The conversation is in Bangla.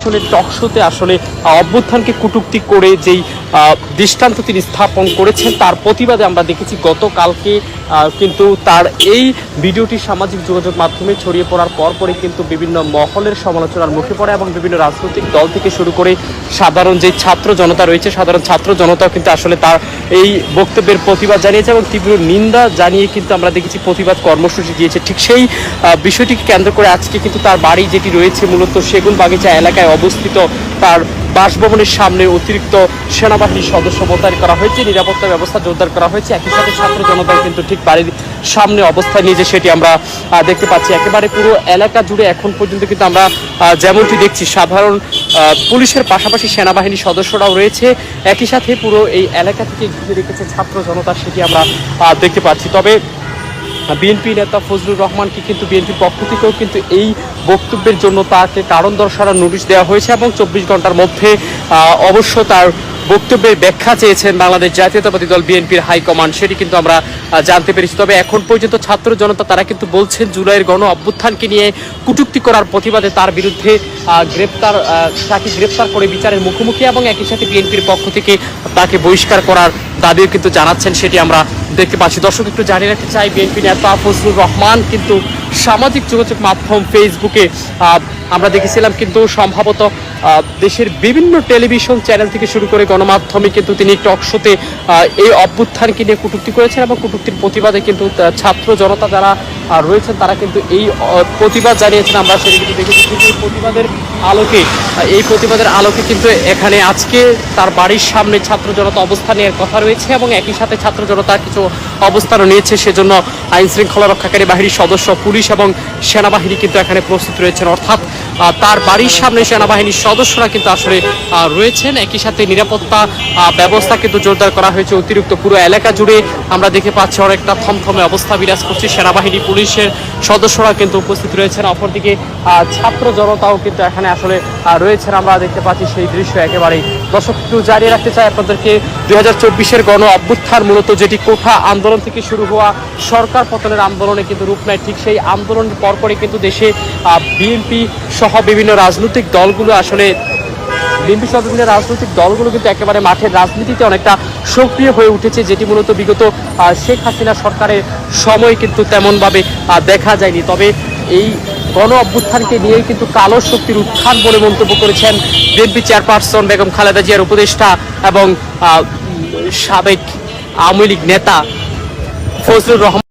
আসলে টকশোতে আসলে অভ্যুত্থানকে কুটুক্তি করে যেই দৃষ্টান্ত তিনি স্থাপন করেছেন। তার প্রতিবাদে আমরা দেখেছি গতকালকে কিন্তু তার এই ভিডিওটি সামাজিক যোগাযোগ মাধ্যমে ছড়িয়ে পড়ার পরপরই কিন্তু বিভিন্ন মহলের সমালোচনার মুখে পড়ে এবং বিভিন্ন রাজনৈতিক দল থেকে শুরু করে সাধারণ যে ছাত্র জনতা রয়েছে, সাধারণ ছাত্র জনতাও কিন্তু আসলে তার এই বক্তব্যের প্রতিবাদ জানিয়েছে এবং তীব্র নিন্দা জানিয়ে কিন্তু আমরা দেখেছি প্রতিবাদ কর্মসূচি দিয়েছে। ঠিক সেই বিষয়টিকে কেন্দ্র করে আজকে কিন্তু তার বাড়ি যেটি রয়েছে, মূলত সেগুন বাগিচা এলাকায় অবস্থিত তার বাসভবনের সামনে অতিরিক্ত সেনাবাহিনীর সদস্য মোতায়েন করা হয়েছে। নিরাপত্তা ব্যবস্থা জোরদার করা হয়েছে। একই সাথে ছাত্র জনতাও কিন্তু ঠিক বাড়ির সামনে অবস্থান নিয়েছে, সেটি আমরা দেখতে পাচ্ছি। একেবারে পুরো এলাকা জুড়ে এখন পর্যন্ত কিন্তু আমরা যেমনটি দেখছি, সাধারণ পুলিশের পাশাপাশি সেনাবাহিনীর সদস্যরাও রয়েছে। একই সাথে পুরো এই এলাকা থেকে ঘিরে রেখেছে ছাত্র জনতা, সেটি আমরা দেখতে পাচ্ছি। তবে বিএনপি নেতা ফজলুর রহমানকে কিন্তু বিএনপির পক্ষ থেকেও কিন্তু এই বক্তব্যের জন্য তাকে কারণ দর্শানোর নোটিশ দেওয়া হয়েছে এবং চব্বিশ ঘণ্টার মধ্যে অবশ্য তার বক্তব্যের ব্যাখ্যা চেয়েছেন বাংলাদেশ জাতীয়তাবাদী দল বিএনপির হাইকমান্ড সেটি কিন্তু আমরা জানতে পেরেছি। তবে এখন পর্যন্ত ছাত্র জনতা তারা কিন্তু বলছেন জুলাইয়ের গণ অভ্যুত্থানকে নিয়ে কটূক্তি করার প্রতিবাদে তার বিরুদ্ধে গ্রেপ্তার তাকে গ্রেপ্তার করে বিচারের মুখোমুখি এবং একই সাথে বিএনপির পক্ষ থেকে তাকে বহিষ্কার করার দাবিও কিন্তু জানাচ্ছেন, সেটি আমরা দেখতে পাচ্ছি। দর্শক, একটু জানিয়ে রাখতে চাই, বিএনপি নেতা ফজলুর রহমান কিন্তু সামাজিক যোগাযোগ মাধ্যম ফেসবুকে আমরা দেখেছিলাম কিন্তু সম্ভবত দেশের বিভিন্ন টেলিভিশন চ্যানেল থেকে শুরু করে গণমাধ্যমে কিন্তু তিনি টক শোতে এই অভ্যুত্থানকে নিয়ে কটূক্তি করেছেন এবং কটূক্তির প্রতিবাদে কিন্তু ছাত্র জনতা যারা রয়েছেন, তারা কিন্তু এই প্রতিবাদ জানিয়েছেন। আমরা সেটি কিন্তু দেখেছি প্রতিবাদের আলোকে, এই প্রতিবাদের আলোকে কিন্তু এখানে আজকে তার বাড়ির সামনে ছাত্র জনতা অবস্থান নেওয়ার কথা রয়েছে এবং একই সাথে ছাত্র জনতা কিছু অবস্থানও নিয়েছে। সেজন্য আইন শৃঙ্খলা রক্ষাকারী বাহিনীর সদস্য, পুলিশ এবং সেনাবাহিনী কিন্তু এখানে প্রস্তুত রয়েছেন। অর্থাৎ তার বাড়ির সামনে সেনাবাহিনীর সদস্যরা কিন্তু আসলে রয়েছেন। একই সাথে নিরাপত্তা ব্যবস্থা কিন্তু জোরদার করা হয়েছে। অতিরিক্ত পুরো এলাকা জুড়ে আমরা দেখে পাচ্ছি অনেকটা থমথমে অবস্থা বিরাজ করছে। সেনাবাহিনী, পুলিশের সদস্যরা কিন্তু উপস্থিত রয়েছেন। অপরদিকে ছাত্র জনতাও কিন্তু এখানে আসলে রয়েছেন। আমরা দেখতে পাচ্ছি সেই দৃশ্য একেবারেই। দর্শক, একটু জানিয়ে রাখতে চাই আপনাদেরকে, দুই হাজার চব্বিশের গণ অভ্যুত্থান মূলত যেটি কোঠা আন্দোলন থেকে শুরু হওয়া, সরকার পতনের আন্দোলনে কিন্তু রূপ নেয়। ঠিক সেই আন্দোলনের পরপরই কিন্তু দেশে বিএনপি সহ বিভিন্ন রাজনৈতিক দলগুলো আসলে, বিএনপি সহ বিভিন্ন রাজনৈতিক দলগুলো কিন্তু একেবারে মাঠের রাজনীতিতে অনেকটা সক্রিয় হয়ে উঠেছে, যেটি মূলত বিগত শেখ হাসিনা সরকারের সময় কিন্তু তেমনভাবে দেখা যায়নি। তবে এই গণ অভ্যুত্থানকে নিয়েই কিন্তু কালো শক্তির উত্থান বলে মন্তব্য করেছেন বিএনপি চেয়ারপারসন বেগম খালেদা জিয়ার উপদেষ্টা এবং সাবেক আওয়ামী লীগ নেতা ফজলুর রহমান।